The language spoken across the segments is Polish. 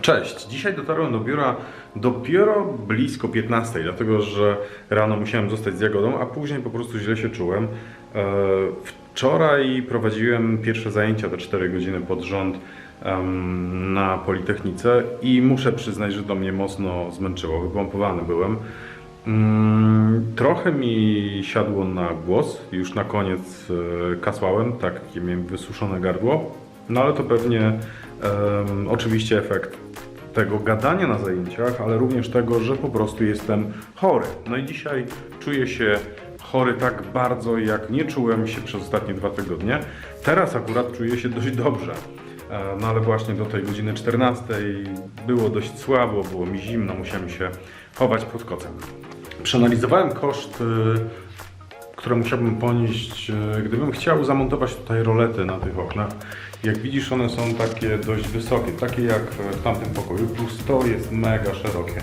Cześć, dzisiaj dotarłem do biura dopiero blisko 15, dlatego że rano musiałem zostać z Jagodą, a później po prostu źle się czułem. E, Wczoraj prowadziłem pierwsze zajęcia te 4 godziny pod rząd na Politechnice i muszę przyznać, że to mnie mocno zmęczyło, wypompowany byłem. Mm, Trochę mi siadło na głos, już na koniec e, kasłałem, tak miałem wysuszone gardło, no ale to pewnie em, oczywiście efekt tego gadania na zajęciach, ale również tego, że po prostu jestem chory. No i dzisiaj czuję się chory tak bardzo, jak nie czułem się przez ostatnie dwa tygodnie. Teraz akurat czuję się dość dobrze. E, No ale właśnie do tej godziny 14 było dość słabo, było mi zimno, musiałem się chować pod kocem. Przeanalizowałem koszt, y, które musiałbym ponieść, y, gdybym chciał zamontować tutaj rolety na tych oknach. Jak widzisz, one są takie dość wysokie, takie jak w tamtym pokoju, plus to jest mega szerokie.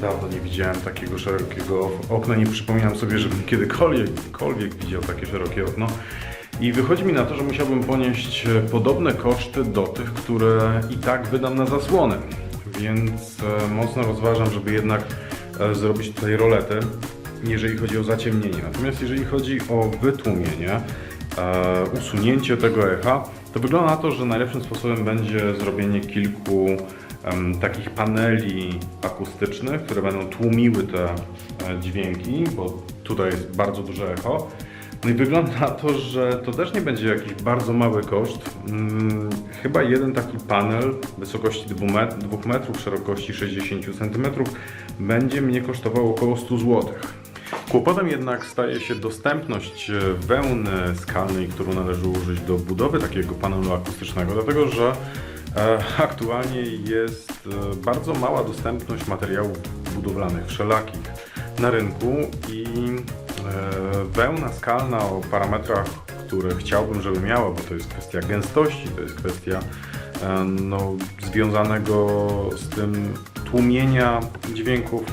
Dawno nie widziałem takiego szerokiego okna, nie przypominam sobie, żebym kiedykolwiek widział takie szerokie okno. I wychodzi mi na to, że musiałbym ponieść e, podobne koszty do tych, które i tak wydam na zasłonę. Więc e, mocno rozważam, żeby jednak e, zrobić tutaj roletę, jeżeli chodzi o zaciemnienie. Natomiast jeżeli chodzi o wytłumienie, e, usunięcie tego echa, to wygląda na to, że najlepszym sposobem będzie zrobienie kilku em, takich paneli akustycznych, które będą tłumiły te e, dźwięki, bo tutaj jest bardzo duże echo. No i wygląda na to, że to też nie będzie jakiś bardzo mały koszt. Hmm, chyba jeden taki panel wysokości 2 met- dwóch metrów, szerokości 60 cm będzie mnie kosztował około 100 zł. Kłopotem jednak staje się dostępność e, wełny skalnej, którą należy użyć do budowy takiego panelu akustycznego, dlatego że e, aktualnie jest e, bardzo mała dostępność materiałów budowlanych wszelakich na rynku i wełna skalna o parametrach, które chciałbym, żeby miała, bo to jest kwestia gęstości, to jest kwestia no, związanego z tym tłumienia dźwięków,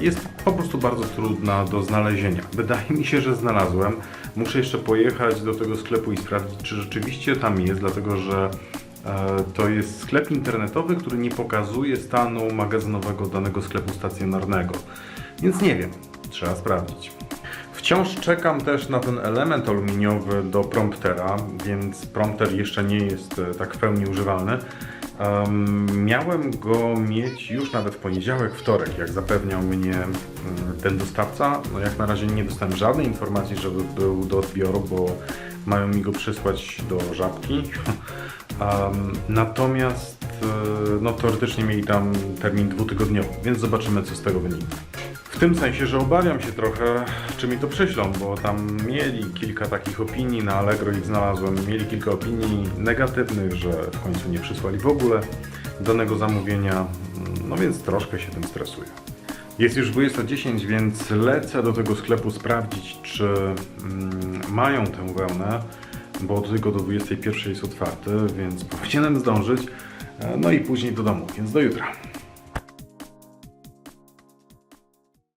jest po prostu bardzo trudna do znalezienia. Wydaje mi się, że znalazłem. Muszę jeszcze pojechać do tego sklepu i sprawdzić, czy rzeczywiście tam jest, dlatego że e, to jest sklep internetowy, który nie pokazuje stanu magazynowego danego sklepu stacjonarnego. Więc nie wiem, trzeba sprawdzić. Wciąż czekam też na ten element aluminiowy do promptera, więc prompter jeszcze nie jest e, tak w pełni używalny. Em, miałem go mieć już nawet w poniedziałek, wtorek, jak zapewniał mnie mm, ten dostawca. No jak na razie nie dostałem żadnej informacji, żeby był do odbioru, bo mają mi go przysłać do żabki. Em, natomiast e, no, teoretycznie mieli tam termin dwutygodniowy, więc zobaczymy, co z tego wyniknie. W tym sensie, że obawiam się trochę, czy mi to przyślą, bo tam mieli kilka takich opinii, na Allegro ich znalazłem, mieli kilka opinii negatywnych, że w końcu nie przysłali w ogóle danego zamówienia, no więc troszkę się tym stresuję. Jest już 20.10, więc lecę do tego sklepu sprawdzić, czy mm, mają tę wełnę, bo tylko do 21.00 jest otwarty, więc powinienem zdążyć, e, no i później do domu, więc do jutra.